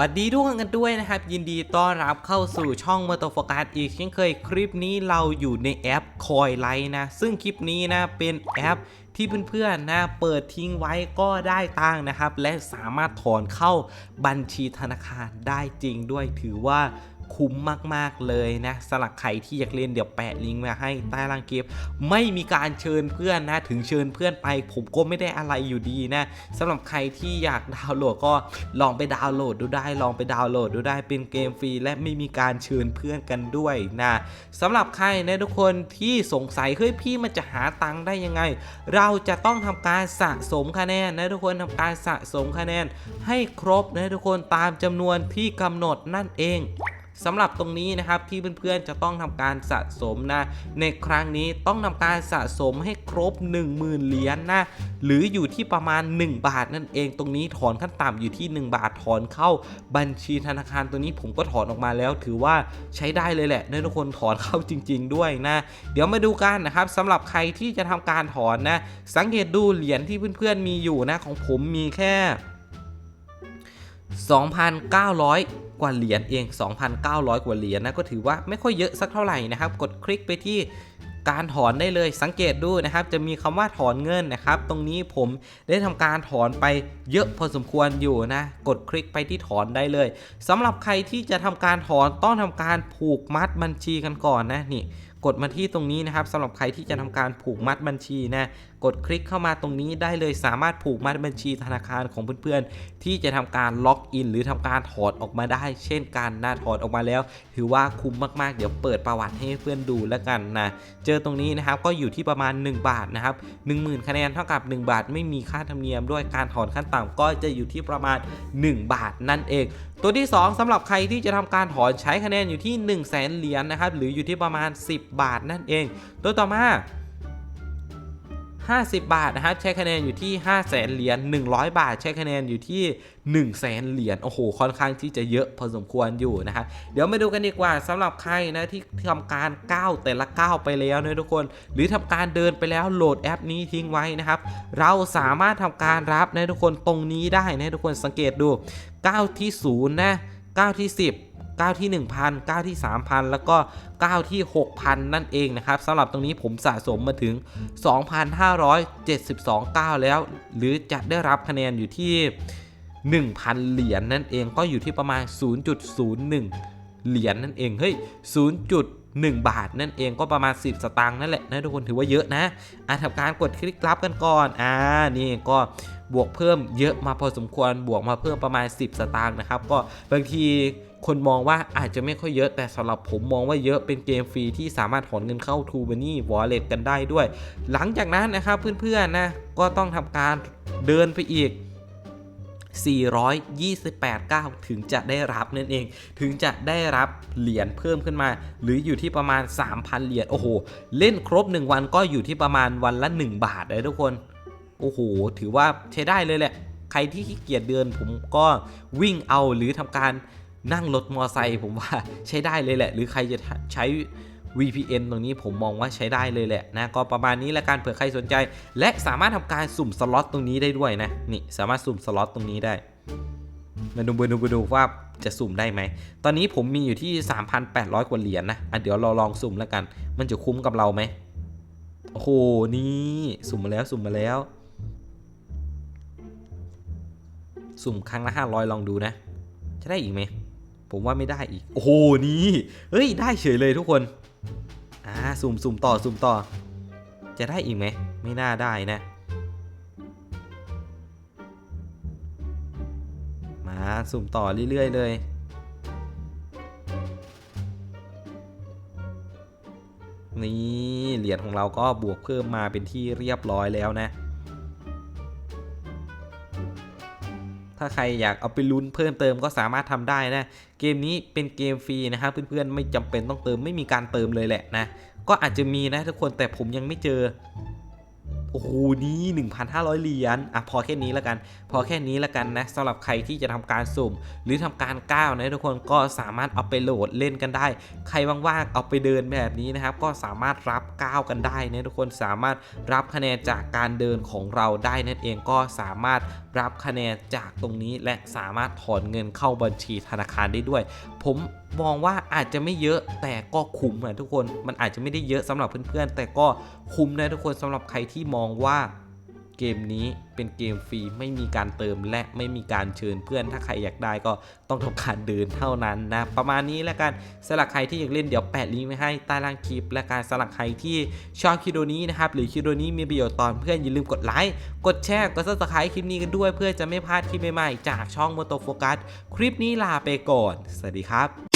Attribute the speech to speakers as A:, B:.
A: วัสดีทุกคนกันด้วยนะครับ ยินดีต้อนรับเข้าสู่ช่อง m o t o f o c u s อีกเช่นเคยคลิปนี้เราอยู่ในแอปคอยไลท์นะ ซึ่งคลิปนี้นะเป็นแอปที่เพื่อนๆนะเปิดทิ้งไว้ก็ได้ตังค์นะครับ และสามารถถอนเข้าบัญชีธนาคารได้จริงด้วยถือว่า คุ้มมากๆเลยนะสำหรับใครที่อยากเล่นเดี๋ยวแปะลิงก์มาให้ใต้ล่างคลิปไม่มีการเชิญเพื่อนนะถึงเชิญเพื่อนไป ผมก็ไม่ได้อะไรอยู่ดีนะสำหรับใครที่อยากดาวน์โหลดก็ลองไปดาวน์โหลดดูได้ ลองไปดาวน์โหลดดูได้เป็นเกมฟรีและไม่มีการเชิญเพื่อนกันด้วยนะสำหรับใครนะทุกคนที่สงสัยเฮ้ยพี่มันจะหาตังค์ได้ยังไง เราจะต้องทำการสะสมคะแนนนะทุกคนทำการสะสมคะแนนให้ครบนะทุกคนตามจำนวนที่กำหนดนั่นเอง สำหรับตรงนี้นะครับที่เพื่อนๆจะต้องทำการสะสมนะ ในครั้งนี้ต้องทำการสะสมให้ครบ 10,000 เหรียญนนะหรืออยู่ที่ประมาณ 1 บาทนั่นเองตรงนี้ถอนขั้นต่ำอยู่ที่ 1 บาทถอนเข้าบัญชีธนาคารตัวนี้ผมก็ถอนออกมาแล้ว ถือว่าใช้ได้เลยแหละนะทุกคนถอนเข้าจริง ๆ ด้วยนะ เดี๋ยวมาดูกันนะครับสำหรับใครที่จะทำการถอนนะสังเกตดูเหรียญที่เพื่อนๆมีอยู่นะของผมมีแค่ 2,900 กว่าเหรียญเอง 2,900 กว่าเหรียญนะก็ถือว่าไม่ค่อยเยอะสักเท่าไหร่นะครับ กดคลิกไปที่การถอนได้เลยสังเกตดูนะครับ จะมีคำว่าถอนเงินนะครับ ตรงนี้ผมได้ทำการถอนไปเยอะพอสมควรอยู่นะ กดคลิกไปที่ถอนได้เลยสำหรับใครที่จะทำการถอนต้องทำการผูกมัดบัญชีกันก่อนนะนี่ กดมาที่ตรงนี้นะครับสำหรับใครที่จะทำการผูกมัดบัญชีนะกดคลิกเข้ามาตรงนี้ได้เลยสามารถผูกมัดบัญชีธนาคารของเพื่อนๆ ที่จะทำการล็อกอิน หรือทำการถอดออกมาได้ เช่นกันนะถอดออกมาแล้ว ถือว่าคุ้มมากๆ เดี๋ยวเปิดประวัติให้เพื่อนดูแล้วกันนะเจอตรงนี้นะครับก็อยู่ที่ประมาณ 1 บาทนะครับ10,000คะแนนเท่ากับ 1 บาท ไม่มีค่าธรรมเนียมด้วยการถอนขั้นต่ำก็จะอยู่ที่ประมาณ 1 บาทนั่นเอง ตัวที่ 2สำหรับใครที่จะทำการถอนใช้คะแนนอยู่ที่ 1 0 0 0 0แสนเหรียญนะครับหรืออยู่ที่ประมาณ 10 บาทนั่นเอง ตัวต่อมา 50 บาทนะครับ ใช้คะแนนอยู่ที่ 5 0 0แสนเหรียญ100 บาท ใช้คะแนนอยู่ที่ 1 0 0 0 0แสนเหรียญโอ้โห ค่อนข้างที่จะเยอะพอสมควรอยู่นะครับ เดี๋ยวมาดูกันดีกว่าสำหรับใครนะที่ทำการก้าวแต่ละก้าวไปแล้วนะทุกคน หรือทำการเดินไปแล้วโหลดแอปนี้ทิ้งไว้นะครับ เราสามารถทำการรับนะทุกคนตรงนี้ได้นะทุกคนสังเกตดูก้าวที่0นะก้าวที่ 10 ก้าวที่ 1,000ก้าวที่ 3,000 แล้วก็ก้าวที่ 6,000 นั่นเองนะครับสำหรับตรงนี้ผมสะสมมาถึง 2,572ก้าวแล้ว หรือจะได้รับคะแนนอยู่ที่ 1,000 เหรียญนั่นเองก็อยู่ที่ประมาณ 0.01 เหรียญนั่นเองเฮ้ย0.1 บาทนั่นเองก็ประมาณ 10 สตางค์นั่นแหละนะทุกคนถือว่าเยอะนะอะทำการกดคลิกรับกันก่อนอ่านี่ก็บวกเพิ่มเยอะมาพอสมควรบวกมาเพิ่มประมาณ 10 สตางค์นะครับ ก็บางที คนมองว่าอาจจะไม่ค่อยเยอะแต่สำหรับผมมองว่าเยอะเป็นเกมฟรีที่สามารถถอนเงินเข้า t ู b า n นี่วอลเล็ตกันได้ด้วย หลังจากนั้นนะครับเพื่อนๆนะก็ต้องทำการเดินไปอีก428ก้าถึงจะได้รับนั่นเอง ถึงจะได้รับเหรียญเพิ่มขึ้นมา หรืออยู่ที่ประมาณ 3,000 เหรียญ โอ้โห เล่นครบ 1 วันก็อยู่ที่ประมาณวันละ 1 บาทเลยทุกคน โอ้โห ถือว่าใช้ได้เลยแหละ ใครที่ขี้เกียจเดินผมก็วิ่งเอาหรือทำการ นั่งรถมอไซค์ผมว่าใช้ได้เลยแหละ หรือใครจะใช้ VPN ตรงนี้ผมมองว่าใช้ได้เลยแหละนะ ก็ประมาณนี้ละกันเผื่อใครสนใจ และสามารถทำการสุ่มสล็อตตรงนี้ได้ด้วยนะ นี่สามารถสุ่มสล็อตตรงนี้ได้ มาดูมาดูมาดูว่าจะสุ่มได้ไหม ตอนนี้ผมมีอยู่ที่ 3,800 กว่าเหรียญนะอะเดี๋ยวเราลองสุ่มแล้วกัน มันจะคุ้มกับเราไหมโอ้โห นี่สุ่มมาแล้วสุ่มมาแล้ว สุ่มครั้งละ 500 ลองดูนะ จะได้อีกไหม ผมว่าไม่ได้อีก โอ้โห นี่ เฮ้ย ได้เฉยเลยทุกคน อ่า สุ่มสุ่มต่อ สุ่มต่อ จะได้อีกไหม ไม่น่าได้นะ มา สุ่มต่อเรื่อย ๆ เลย นี่ เหรียญของเราก็บวกเพิ่มมาเป็นที่เรียบร้อยแล้วนะ ถ้าใครอยากเอาไปลุ้นเพิ่มเติมก็สามารถทำได้นะ เกมนี้เป็นเกมฟรีนะครับเพื่อนๆไม่จำเป็นต้องเติมไม่มีการเติมเลยแหละนะ ก็อาจจะมีนะทุกคนแต่ผมยังไม่เจอ อ้โหนี่1,500 เหรียญอะพอแค่นี้แล้วกัน พอแค่นี้แล้วกันนะสำหรับใครที่จะทำการสุ่ม หรือทำการก้าวนะทุกคนก็สามารถเอาไปโหลดเล่นกันได้ ใครว่างๆเอาไปเดินแบบนี้นะครับ ก็สามารถรับก้าวกันได้นะทุกคนสามารถรับคะแนนจากการเดินของเราได้นั่นเองก็สามารถรับคะแนนจากตรงนี้ และสามารถถอนเงินเข้าบัญชีธนาคารได้ด้วย ผมมองว่าอาจจะไม่เยอะแต่ก็คุ้มนะทุกคนมันอาจจะไม่ได้เยอะสำหรับเพื่อนๆแต่ก็คุ้มนะทุกคนสำหรับใครที่มองว่าเกมนี้เป็นเกมฟรีไม่มีการเติมและไม่มีการเชิญเพื่อน ถ้าใครอยากได้ก็ต้องทำการเดินเท่านั้นนะ ประมาณนี้แล้วกันสำหรับใครที่อยากเล่นเดี๋ยวแปะลิงก์ไว้ให้ใต้ล่างคลิป และการสำหรับใครที่ชอบคลิปนี้นะครับ หรือคลิปนี้มีประโยชน์ตอนเพื่อนอย่าลืมกดไลค์กดแชร์กดซับสไครต์คลิปนี้กันด้วย เพื่อจะไม่พลาดคลิปใหม่ๆจากช่องมโตโฟกัสคลิปนี้ลาไปก่อน สวัสดีครับ